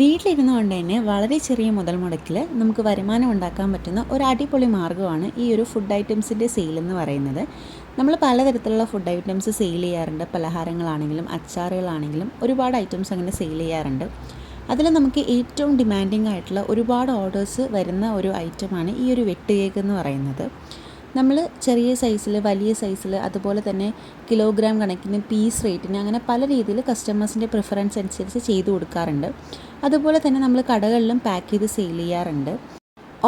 വീട്ടിലിരുന്നു കൊണ്ട് തന്നെ വളരെ ചെറിയ മുതൽ മുടക്കിൽ നമുക്ക് വരുമാനം ഉണ്ടാക്കാൻ പറ്റുന്ന ഒരു അടിപൊളി മാർഗമാണ് ഈ ഒരു ഫുഡ് ഐറ്റംസിന്റെ സെയിൽ എന്ന് പറയുന്നത്. നമ്മൾ പലതരത്തിലുള്ള ഫുഡ് ഐറ്റംസ് സെയിൽ ചെയ്യാറുണ്ട്. പലഹാരങ്ങളാണെങ്കിലും അച്ചാറുകളാണെങ്കിലും ഒരുപാട് ഐറ്റംസ് അങ്ങനെ സെയിൽ ചെയ്യാറുണ്ട്. അതിൽ നമുക്ക് ഏറ്റവും ഡിമാൻഡിങ് ആയിട്ടുള്ള ഒരുപാട് ഓർഡേഴ്സ് വരുന്ന ഒരു ഐറ്റമാണ് ഈ ഒരു വെട്ട് കേക്ക് എന്ന് പറയുന്നത്. നമ്മൾ ചെറിയ സൈസിൽ വലിയ സൈസിൽ അതുപോലെ തന്നെ കിലോഗ്രാം കണക്കിന് പീസ് റേറ്റിന് അങ്ങനെ പല രീതിയിൽ കസ്റ്റമേഴ്സിന്റെ പ്രിഫറൻസ് അനുസരിച്ച് ചെയ്തു കൊടുക്കാറുണ്ട്. അതുപോലെ തന്നെ നമ്മൾ കടകളിലും പാക്ക് ചെയ്ത് സെയിൽ ചെയ്യാറുണ്ട്.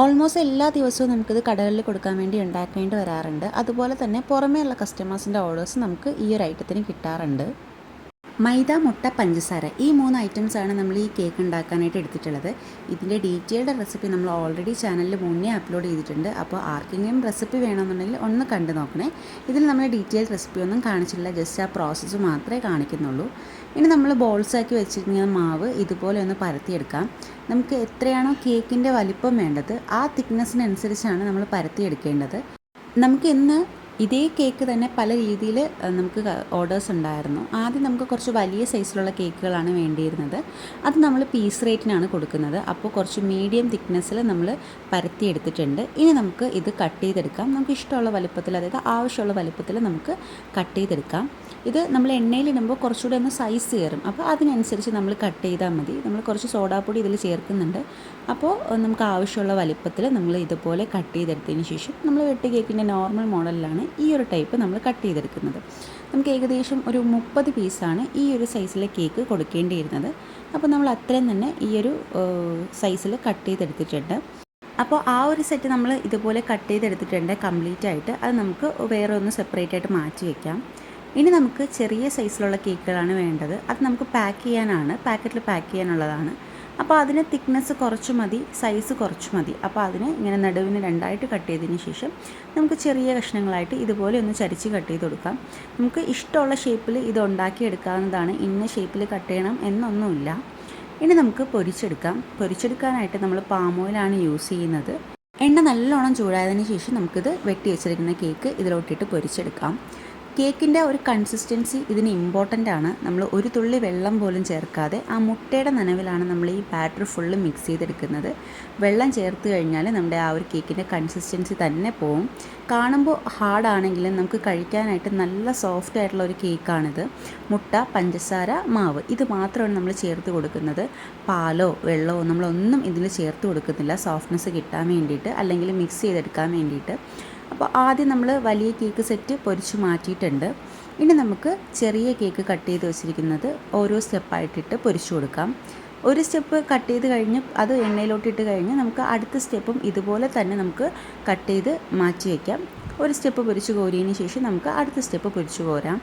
ഓൾമോസ്റ്റ് എല്ലാ ദിവസവും നമുക്കിത് കടകളിൽ കൊടുക്കാൻ വേണ്ടി ഉണ്ടാക്കേണ്ടി വരാറുണ്ട്. അതുപോലെ തന്നെ പുറമേയുള്ള കസ്റ്റമേഴ്സിന്റെ ഓർഡേഴ്സ് നമുക്ക് ഈ ഒരു ഐറ്റത്തിന് കിട്ടാറുണ്ട്. മൈദ മുട്ട പഞ്ചസാര ഈ മൂന്ന് ഐറ്റംസാണ് നമ്മൾ ഈ കേക്ക് ഉണ്ടാക്കാനായിട്ട് എടുത്തിട്ടുള്ളത്. ഇതിന്റെ ഡീറ്റെയിൽഡ് റെസിപ്പി നമ്മൾ ഓൾറെഡി ചാനലിൽ മുന്നേ അപ്ലോഡ് ചെയ്തിട്ടുണ്ട്. അപ്പോൾ ആർക്കെങ്കിലും റെസിപ്പി വേണമെന്നുണ്ടെങ്കിൽ ഒന്ന് കണ്ടു നോക്കണേ. ഇതിൽ നമ്മൾ ഡീറ്റെയിൽഡ് റെസിപ്പി ഒന്നും കാണിച്ചില്ല ജസ്റ്റ് ആ പ്രോസസ്സ് മാത്രമേ കാണിക്കുന്നുള്ളൂ. ഇനി നമ്മൾ ബോൾസാക്കി വെച്ചിരിക്കുന്ന മാവ് ഇതുപോലെ ഒന്ന് പരത്തിയെടുക്കാം. നമുക്ക് എത്രയാണോ കേക്കിന്റെ വലിപ്പം വേണ്ടത് ആ തിക്നെസ്സിനനുസരിച്ചാണ് നമ്മൾ പരത്തിയെടുക്കേണ്ടത്. നമുക്ക് ഇന്ന് ഇതേ കേക്ക് തന്നെ പല രീതിയിൽ നമുക്ക് ഓർഡേഴ്സ് ഉണ്ടായിരുന്നു. ആദ്യം നമുക്ക് കുറച്ച് വലിയ സൈസിലുള്ള കേക്കുകളാണ് വേണ്ടിയിരുന്നത്. അത് നമ്മൾ പീസ് റേറ്റിനാണ് കൊടുക്കുന്നത്. അപ്പോൾ കുറച്ച് മീഡിയം തിക്നെസ്സിൽ നമ്മൾ പരത്തിയെടുത്തിട്ടുണ്ട് ഇനി നമുക്ക് ഇത് കട്ട് ചെയ്തെടുക്കാം. നമുക്ക് ഇഷ്ടമുള്ള വലുപ്പത്തിൽ അതായത് ആവശ്യമുള്ള വലുപ്പത്തിൽ നമുക്ക് കട്ട് ചെയ്തെടുക്കാം. ഇത് നമ്മൾ എണ്ണയിലിടുമ്പോൾ കുറച്ചുകൂടി ഒന്ന് സൈസ് കയറും. അപ്പോൾ അതിനനുസരിച്ച് നമ്മൾ കട്ട് ചെയ്താൽ മതി. നമ്മൾ കുറച്ച് സോഡാപ്പൊടി ഇതിൽ ചേർക്കുന്നുണ്ട്. അപ്പോൾ നമുക്ക് ആവശ്യമുള്ള വലുപ്പത്തിൽ നമ്മൾ ഇതുപോലെ കട്ട് ചെയ്തെടുത്തതിന് ശേഷം നമ്മൾ വെട്ട് കേക്കിന്റെ നോർമൽ മോഡലിലാണ് ഈ ഒരു ടൈപ്പ് നമ്മൾ കട്ട് ചെയ്തെടുക്കുന്നത്. നമുക്ക് ഏകദേശം ഒരു മുപ്പത് പീസാണ് ഈ ഒരു സൈസിലെ കേക്ക് കൊടുക്കേണ്ടിയിരുന്നത്. അപ്പോൾ നമ്മൾ അത്രയും തന്നെ ഈ ഒരു സൈസിൽ കട്ട് ചെയ്തെടുത്തിട്ടുണ്ട്. അപ്പോൾ ആ ഒരു സെറ്റ് നമ്മൾ ഇതുപോലെ കട്ട് ചെയ്തെടുത്തിട്ടുണ്ട് കംപ്ലീറ്റ് ആയിട്ട്. അത് നമുക്ക് വേറെ ഒന്ന് സെപ്പറേറ്റ് ആയിട്ട് മാറ്റി വയ്ക്കാം ഇനി നമുക്ക് ചെറിയ സൈസിലുള്ള കേക്കുകളാണ് വേണ്ടത്. അത് നമുക്ക് പാക്ക് ചെയ്യാനാണ് പാക്കറ്റിൽ പാക്ക് ചെയ്യാനുള്ളതാണ്. അപ്പോൾ അതിന് തിക്നെസ് കുറച്ച് മതി സൈസ് കുറച്ച് മതി. അപ്പോൾ അതിന് ഇങ്ങനെ നടുവിന് രണ്ടായിട്ട് കട്ട് ചെയ്തതിന് ശേഷം നമുക്ക് ചെറിയ കഷ്ണങ്ങളായിട്ട് ഇതുപോലെ ഒന്ന് ചരിച്ച് കട്ട് ചെയ്ത് കൊടുക്കാം. നമുക്ക് ഇഷ്ടമുള്ള ഷേപ്പിൽ ഇത് ഉണ്ടാക്കിയെടുക്കാവുന്നതാണ് ഇന്ന ഷേപ്പിൽ കട്ട് ചെയ്യണം എന്നൊന്നുമില്ല. ഇനി നമുക്ക് പൊരിച്ചെടുക്കാം. പൊരിച്ചെടുക്കാനായിട്ട് നമ്മൾ പാം ഓയിലാണ് യൂസ് ചെയ്യുന്നത്. എണ്ണ നല്ലോണം ചൂടായതിന് ശേഷം നമുക്കിത് വെട്ടി വെച്ചിരിക്കുന്ന കേക്ക് ഇതിലോട്ടിട്ട് പൊരിച്ചെടുക്കാം. കേക്കിന്റെ ഒരു കൺസിസ്റ്റൻസി ഇതിന് ഇമ്പോർട്ടന്റ് ആണ്. നമ്മൾ ഒരു തുള്ളി വെള്ളം പോലും ചേർക്കാതെ ആ മുട്ടയുടെ നനവിലാണ് നമ്മൾ ഈ ബാറ്റർ ഫുള്ള് മിക്സ് ചെയ്തെടുക്കുന്നത്. വെള്ളം ചേർത്ത് കഴിഞ്ഞാൽ നമ്മുടെ ആ ഒരു കേക്കിന്റെ കൺസിസ്റ്റൻസി തന്നെ പോവും. കാണുമ്പോൾ ഹാർഡാണെങ്കിലും നമുക്ക് കഴിക്കാനായിട്ട് നല്ല സോഫ്റ്റ് ആയിട്ടുള്ള ഒരു കേക്കാണിത്. മുട്ട പഞ്ചസാര മാവ് ഇത് മാത്രമാണ് നമ്മൾ ചേർത്ത് കൊടുക്കുന്നത്. പാലോ വെള്ളമോ നമ്മളൊന്നും ഇതിൽ ചേർത്ത് കൊടുക്കുന്നില്ല. സോഫ്റ്റ്നെസ് കിട്ടാൻ വേണ്ടിയിട്ട് അല്ലെങ്കിൽ മിക്സ് ചെയ്തെടുക്കാൻ വേണ്ടിയിട്ട്. അപ്പോൾ ആദ്യം നമ്മൾ വലിയ കേക്ക് സെറ്റ് പൊരിച്ച് മാറ്റിയിട്ടുണ്ട്. ഇനി നമുക്ക് ചെറിയ കേക്ക് കട്ട് ചെയ്ത് വെച്ചിരിക്കുന്നത് ഓരോ സ്റ്റെപ്പായിട്ടിട്ട് പൊരിച്ചു കൊടുക്കാം. ഒരു സ്റ്റെപ്പ് കട്ട് ചെയ്ത് കഴിഞ്ഞ് അത് എണ്ണയിലോട്ടിട്ട് കഴിഞ്ഞ് നമുക്ക് അടുത്ത സ്റ്റെപ്പും ഇതുപോലെ തന്നെ നമുക്ക് കട്ട് ചെയ്ത് മാറ്റി വയ്ക്കാം ഒരു സ്റ്റെപ്പ് പൊരിച്ച് കോരിയതിന് ശേഷം നമുക്ക് അടുത്ത സ്റ്റെപ്പ് പൊരിച്ചു കോരാം.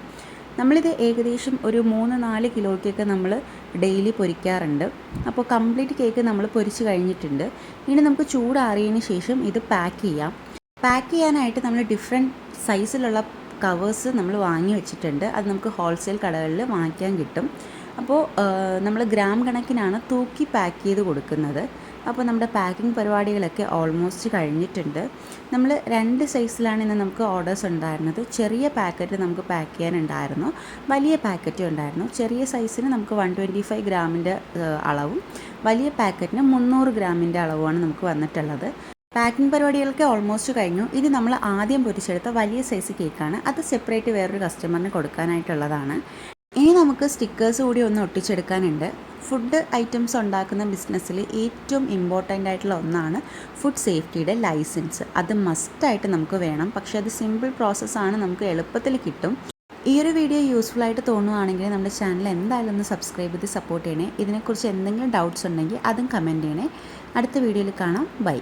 നമ്മളിത് ഏകദേശം ഒരു മൂന്ന് നാല് കിലോയ്ക്കൊക്കെ നമ്മൾ ഡെയിലി പൊരിക്കാറുണ്ട്. അപ്പോൾ കംപ്ലീറ്റ് കേക്ക് നമ്മൾ പൊരിച്ച് കഴിഞ്ഞിട്ടുണ്ട്. ഇനി നമുക്ക് ചൂടാറിയതിന് ശേഷം ഇത് പാക്ക് ചെയ്യാം. പാക്ക് ചെയ്യാനായിട്ട് നമ്മൾ ഡിഫറെന്റ് സൈസിലുള്ള കവേഴ്സ് നമ്മൾ വാങ്ങി വെച്ചിട്ടുണ്ട്. അത് നമുക്ക് ഹോൾസെയിൽ കടകളിൽ വാങ്ങിക്കാൻ കിട്ടും. അപ്പോൾ നമ്മൾ ഗ്രാം കണക്കിനാണ് തൂക്കി പാക്ക് ചെയ്ത് കൊടുക്കുന്നത്. അപ്പോൾ നമ്മുടെ പാക്കിംഗ് പരിപാടികളൊക്കെ ഓൾമോസ്റ്റ് കഴിഞ്ഞിട്ടുണ്ട്. നമ്മൾ രണ്ട് സൈസിലാണ് ഇന്ന് നമുക്ക് ഓർഡേഴ്സ് ഉണ്ടായിരുന്നത്. ചെറിയ പാക്കറ്റ് നമുക്ക് പാക്ക് ചെയ്യാനുണ്ടായിരുന്നു. വലിയ പാക്കറ്റും ഉണ്ടായിരുന്നു. ചെറിയ സൈസിന് നമുക്ക് വൺ ട്വന്റി ഫൈവ് ഗ്രാമിന്റെ അളവും വലിയ പാക്കറ്റിന് മുന്നൂറ് ഗ്രാമിന്റെ അളവുമാണ് നമുക്ക് വന്നിട്ടുള്ളത്. പാക്കിംഗ് പരിപാടികളൊക്കെ ഓൾമോസ്റ്റ് കഴിഞ്ഞു. ഇനി നമ്മൾ ആദ്യം പൊരിച്ചെടുത്ത വലിയ സൈസ് കേക്കാണ് അത് സെപ്പറേറ്റ് വേറൊരു കസ്റ്റമറിന് കൊടുക്കാനായിട്ടുള്ളതാണ്. ഇനി നമുക്ക് സ്റ്റിക്കേഴ്സ് കൂടി ഒന്ന് ഒട്ടിച്ചെടുക്കാനുണ്ട്. ഫുഡ് ഐറ്റംസ് ഉണ്ടാക്കുന്ന ബിസിനസ്സിൽ ഏറ്റവും ഇമ്പോർട്ടന്റ് ആയിട്ടുള്ള ഒന്നാണ് ഫുഡ് സേഫ്റ്റിയുടെ ലൈസൻസ് അത് മസ്റ്റായിട്ട് നമുക്ക് വേണം. പക്ഷേ അത് സിമ്പിൾ പ്രോസസ്സാണ് നമുക്ക് എളുപ്പത്തിൽ കിട്ടും. ഈ ഒരു വീഡിയോ യൂസ്ഫുൾ ആയിട്ട് തോന്നുവാണെങ്കിൽ നമ്മുടെ ചാനൽ എന്തായാലും ഒന്ന് സബ്സ്ക്രൈബ് ചെയ്ത് സപ്പോർട്ട് ചെയ്യണേ. ഇതിനെക്കുറിച്ച് എന്തെങ്കിലും ഡൗട്ട്സ് ഉണ്ടെങ്കിൽ അതും കമന്റ് ചെയ്യണേ. അടുത്ത വീഡിയോയിൽ കാണാം. ബൈ